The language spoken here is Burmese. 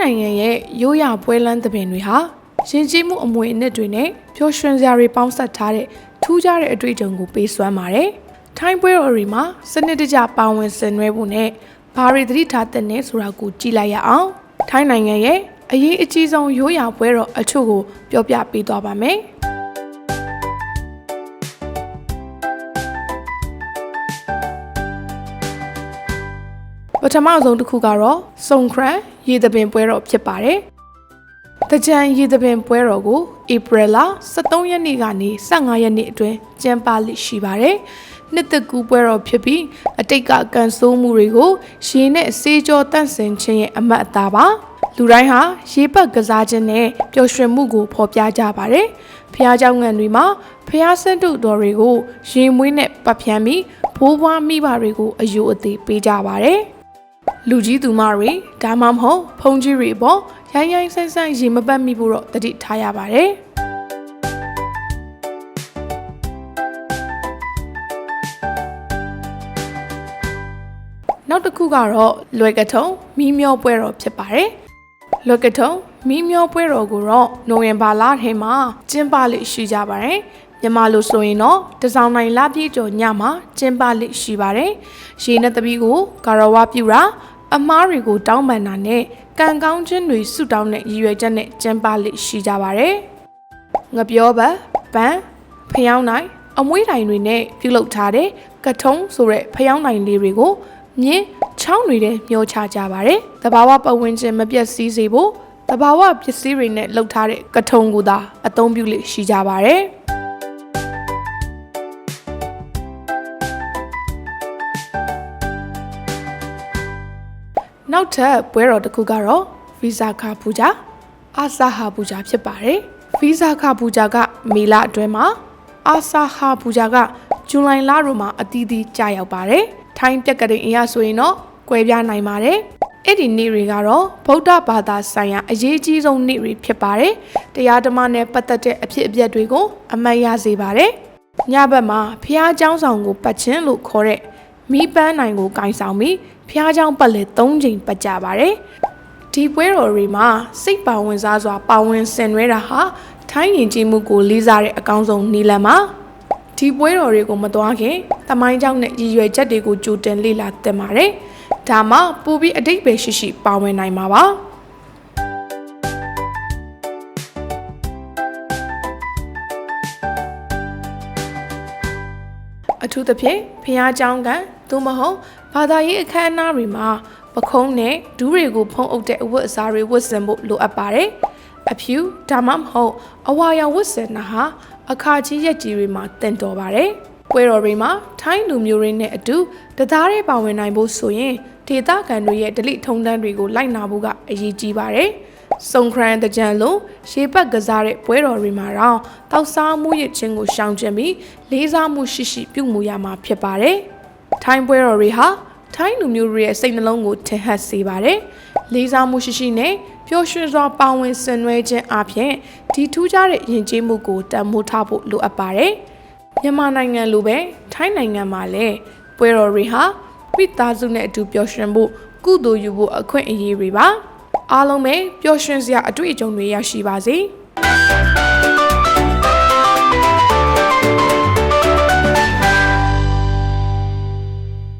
နိုင်ငံရဲ့ရိုးရာပွဲလန်းသဘင်တွေဟာရှင်ကြီးမှုအမွေအနှစ်တွေနဲ့ပျော်ရွှင်စရာတွေပေါင်းစပ်ထားတဲ့ထူးခြားတဲ့အတွေ့အကြုံကိုပေးစွမ်းပါတယ်။ထိုင်းပွဲတော်တွေမှာစနစ်တကျပါဝင်ဆင်နွှဲဖို့နဲ့ဘာတွေသတိထားတဲ့နဲ့ဆိုတာကိုကြည့်လိုက်ရအောင်။ထိုင်းနိုင်ငံရဲ့အရေးအကြီးဆုံးရိုးရာပွဲတော်အချို့ကိုပြောပြပေးသွားပါမယ်။ပထမဆုံးတစ်ခုကတော့စုံခရန် ရေသပင်ပွဲတော်ဖြစ်ပါတယ်။တကြံရေသပင်ပွဲတော်ကိုဧပြီလ23ရက်နေ့ကနေ15ရက်နေ့အတွင်းကျင်းပလိရှိပါတယ်။နှစ်သက်ကူးပွဲတော်ဖြစ်ပြီးအတိတ်ကကန်ဆိုးမှုတွေကိုရေနဲ့စေးကြောတန့်စင်ခြင်းရဲ့အမတ်အသားပါ။လူတိုင်းဟာရေပတ်ကစားခြင်းနဲ့ပျော်ရွှင်မှုကိုဖော်ပြကြပါတယ်။ဖះเจ้าငံတွေမှာဖះဆန့်တုတော်တွေကိုရေမွေးနဲ့ပတ်ဖြန်းပြီးဘိုးဘွားမိဘတွေကိုအယုအသေးပေးကြပါတယ်။ လူကြီးသူမတွေဒါမှမဟုတ်ဖုန်ကြီးတွေပေါ့ရိုင်းရိုင်းဆိုင်ဆိုင်ရေမပတ်မိဖို့တော့တတိထားရပါတယ်နောက်တစ်ခုကတော့လွယ်ကထုံမီးမျောပွဲတော်ဖြစ်ပါတယ်လွယ်ကထုံမီးမျောပွဲတော်ကိုတော့နိုဝင်ဘာလထဲမှာကျင်းပလိရှိကြပါတယ် မြန်မာလိုဆိုရင်တော့တစောင်းနိုင်လပြည့်ကျော်ညမှာကျင်းပလိရှိပါတယ်။ရေနဲ့တပီးကိုကာရဝပြူတာအမားတွေကိုတောင်းပန်တာနဲ့ကံကောင်းခြင်းတွေဆုတောင်းတဲ့ရည်ရွယ်ချက်နဲ့ကျင်းပလိရှိကြပါတယ်။ငပြောပတ်ပန်းဖျောင်းနိုင်အမွှေးတိုင်တွေနဲ့ပြုလုပ်ထားတဲ့ကထုံးဆိုတဲ့ဖျောင်းနိုင်လေးတွေကိုမြင်းချောင်းတွေနဲ့မျောချကြပါတယ်။တဘာဝပတ်ဝန်းကျင်မပြတ်စည်းစေဖို့တဘာဝပစ္စည်းတွေနဲ့လှုပ်ထားတဲ့ကထုံကိုသာအသုံးပြုလိရှိကြပါတယ်။ နောက်ထပ်ပွဲတော်တစ်ခုကတော့ဗီဇာခပူဇာအာဆာဟာပူဇာဖြစ်ပါတယ်ဗီဇာခပူဇာကမေလအတွင်းမှာအာဆာဟာပူဇာကဇူလိုင်လတို့မှာအသီးသီးကြာရောက်ပါတယ်ထိုင်းပြက်ကလေးအင်ရဆိုရင်တော့ကွဲပြားနိုင်ပါတယ်အဲ့ဒီနေ့တွေကတော့ဗုဒ္ဓဘာသာဆိုင်ရာအရေးကြီးဆုံးနေ့တွေဖြစ်ပါတယ်တရားဓမ္မနဲ့ပတ်သက်တဲ့အဖြစ်အပျက်တွေကိုအမှတ်ရစေပါတယ်ညဘက်မှာဖះเจ้าဆောင်ကိုပတ်ခြင်းလို့ခေါ်တဲ့မီးပန်းနိုင်ကိုကင်ဆောင်ပြီး ဖះเจ้าပတ်လေ၃ချိန်ပတ်ကြပါတယ်ဒီပွဲတော်တွေမှာစိတ်ပါဝင်စားစွာပါဝင်ဆင်နွှဲတာဟာထိုင်းရင်ကြည်မှုကိုလေးစားတဲ့အကောင်းဆုံးနည်းလမ်းပါဒီပွဲတော်တွေကိုမသွားခင်တမိုင်းကြောင့်နဲ့ရည်ရွယ်ချက်တွေကိုကြိုတင်လေ့လာသင်ပါတယ်ဒါမှပိုပြီးအတိတ်ပဲရှိရှိပါဝင်နိုင်မှာပါအထူးသဖြင့်ဖះเจ้าကသို့မဟုတ် ဘာသာရေးအခမ်းအနားတွေမှာပခုံးနဲ့ဒူးတွေကိုဖုံးအုပ်တဲ့အဝတ်အစားတွေဝတ်ဆင်ဖို့လိုအပ်ပါတယ်။အဖြူဒါမှမဟုတ်အဝါရောင်ဝတ်ဆင်တာဟာအခါကြီးရက်ကြီးတွေမှာတင့်တော်ပါတယ်။ပွဲတော်တွေမှာထိုင်းလူမျိုးတွေနဲ့အတူတသားတွေပါဝင်နိုင်ဖို့ဆိုရင်ဒေသခံတွေရဲ့ဒလိထုံတန်းတွေကိုလိုက်နာဖို့ကအရေးကြီးပါတယ်။စုံခရန်တကြံလုံးရေပတ်ကစားတဲ့ပွဲတော်တွေမှာတော့တောက်စားမှုရခြင်းကိုရှောင်ကျဉ်ပြီးလေးစားမှုရှိရှိပြုမှုရမှာဖြစ်ပါတယ်။ ထိုင်းပွဲတော်တွေဟာထိုင်းလူမျိုးတွေရဲ့စိတ်နှလုံးကိုထင်ဟပ်စေပါတယ်။လေးစားမှုရှိရှိနဲ့ပျော်ရွှင်စွာပါဝင်ဆင်နွှဲခြင်းအပြင်ဒီထူးခြားတဲ့ယဉ်ကျေးမှုကိုတန်ဖိုးထားဖို့လိုအပ်ပါတယ်။မြန်မာနိုင်ငံလိုပဲထိုင်းနိုင်ငံမှာလည်းပွဲတော်တွေဟာမိသားစုနဲ့အတူပျော်ရွှင်ဖို့ကုသိုလ်ယူဖို့အခွင့်အရေးတွေပါ။အားလုံးပဲပျော်ရွှင်စရာအတွေ့အကြုံတွေရရှိပါစေ။